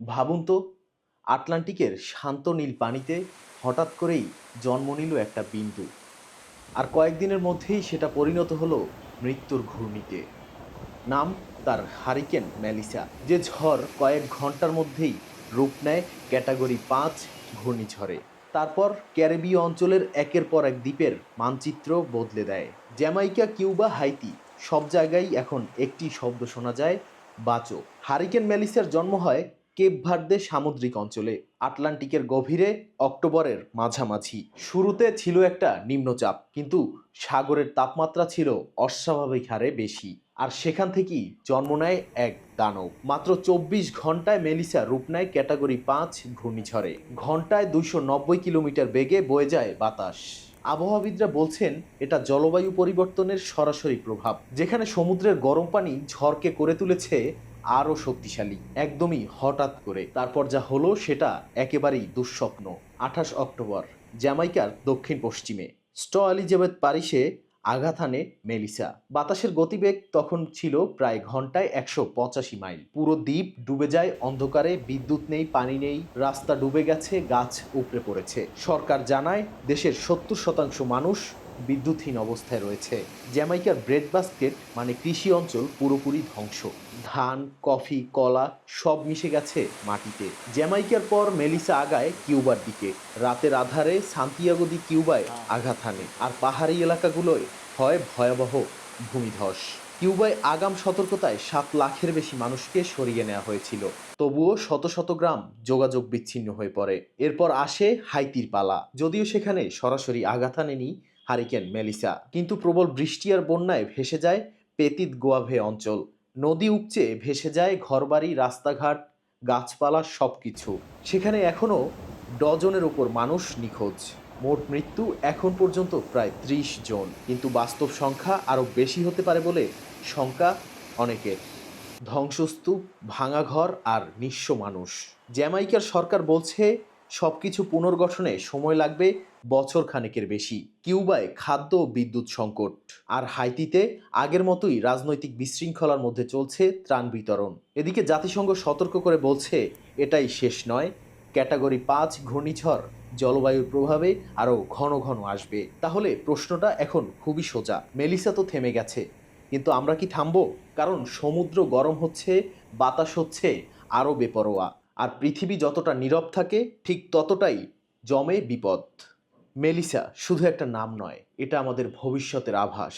ভাবুন তো, আটলান্টিকের শান্ত নীল পানিতে হঠাৎ করেই জন্ম নিল একটা বিন্দু। আর কয়েকদিনের মধ্যেই সেটা পরিণত হলো মৃত্যুর ঘূর্ণিতে। নাম তার হারিকেন ম্যালিসা, যে ঝড় কয়েক ঘণ্টার মধ্যেই রূপ নেয় ক্যাটাগরি পাঁচ ঘূর্ণিঝড়ে। তারপর ক্যারিবীয় অঞ্চলের একের পর এক দ্বীপের মানচিত্র বদলে দেয়। জ্যামাইকা, কিউবা, হাইতি, সব জায়গায় এখন একটি শব্দ শোনা যায়, বাচো। হারিকেন ম্যালিসার জন্ম হয় কেপ ভার্দে সামুদ্রিক অঞ্চলে, আটলান্টিকের গভীরে অক্টোবরের মাঝামাঝি। শুরুতে ছিল একটা নিম্নচাপ, কিন্তু সাগরের তাপমাত্রা ছিল অস্বাভাবিক হারে বেশি। আর সেখান থেকেই জন্ম নেয় এক দানব। মাত্র চব্বিশ ঘন্টায় মেলিসা রূপ নেয় ক্যাটাগরি পাঁচ ঘূর্ণিঝড়ে। ঘন্টায় দুইশো নব্বই কিলোমিটার বেগে বয়ে যায় বাতাস। আবহাওয়াবিদরা বলছেন, এটা জলবায়ু পরিবর্তনের সরাসরি প্রভাব, যেখানে সমুদ্রের গরম পানি ঝড়কে করে তুলেছে আরও শক্তিশালী। একদমই হঠাৎ করে। তারপর যা হলো সেটা একেবারেই দুঃস্বপ্ন। আঠাশ অক্টোবর, জ্যামাইকার দক্ষিণ পশ্চিমে স্ট এলিজাবেথ প্যারিসে, আঘাত হানে মেলিসা। বাতাসের গতিবেগ তখন ছিল প্রায় ঘন্টায় একশো পঁচাশি মাইল। পুরো দ্বীপ ডুবে যায় অন্ধকারে, বিদ্যুৎ নেই, পানি নেই, রাস্তা ডুবে গেছে, গাছ উপড়ে পড়েছে। সরকার জানায়, দেশের সত্তর শতাংশ মানুষ বিদ্যুৎহীন অবস্থায় রয়েছে। জ্যামাইকার ব্রেড বাস্কেট মানে কৃষি অঞ্চল, পুরোপুরি ধ্বংস। ধান, কফি, কলা, সব মিশে গেছে মাটিতে। জ্যামাইকার পর মেলিসা আগায় কিউবার দিকে। রাতের আধারে সান্তিয়াগো দি কিউবায় আঘাত হানে। আর পাহাড়ি এলাকাগুলোয় হয় ভয়াবহ ভূমিধস। কিউবায় আগাম সতর্কতায় সাত লাখের বেশি মানুষকে সরিয়ে নেওয়া হয়েছিল। তবুও শত শত গ্রাম যোগাযোগ বিচ্ছিন্ন হয়ে পড়ে। এরপর আসে হাইতির পালা। যদিও সেখানে সরাসরি আঘাত আনেনি হারিকেন মেলিসা। কিন্তু প্রবল বৃষ্টি আর বন্যায় ভেসে যায় পেতিত গোয়াভে অঞ্চল। নদী উপচে ভেসে যায় ঘরবাড়ি, রাস্তাঘাট, গাছপালা সব কিছু সেখানে এখনও ডজনের ওপর মানুষ নিখোঁজ। মোট মৃত্যু এখন পর্যন্ত প্রায় ত্রিশ জন। কিন্তু বাস্তব সংখ্যা আরও বেশি হতে পারে বলে শঙ্কা অনেকের। ধ্বংসস্তূপ, ভাঙা ঘর আর নিঃস্ব মানুষ। জ্যামাইকার সরকার বলছে সবকিছু পুনর্গঠনে সময় লাগবে বছর খানেকের বেশি। কিউবায় খাদ্য ও বিদ্যুৎ সংকট। আর হাইতিতে আগের মতোই রাজনৈতিক বিশৃঙ্খলার মধ্যে চলছে ত্রাণ বিতরণ। এদিকে জাতিসংঘ সতর্ক করে বলছে, এটাই শেষ নয়। ক্যাটাগরি পাঁচ ঘূর্ণিঝড় জলবায়ুর প্রভাবে আরও ঘন ঘন আসবে। তাহলে প্রশ্নটা এখন খুবই সোজা। মেলিসা তো থেমে গেছে। কিন্তু আমরা কি থামবো? কারণ সমুদ্র গরম হচ্ছে, বাতাস হচ্ছে, আরও বেপরোয়া। আর পৃথিবী যতটা নীরব থাকে, ঠিক ততটাই জমে বিপদ। মেলিসা, শুধু একটা নাম নয়, এটা আমাদের ভবিষ্যতের আভাস।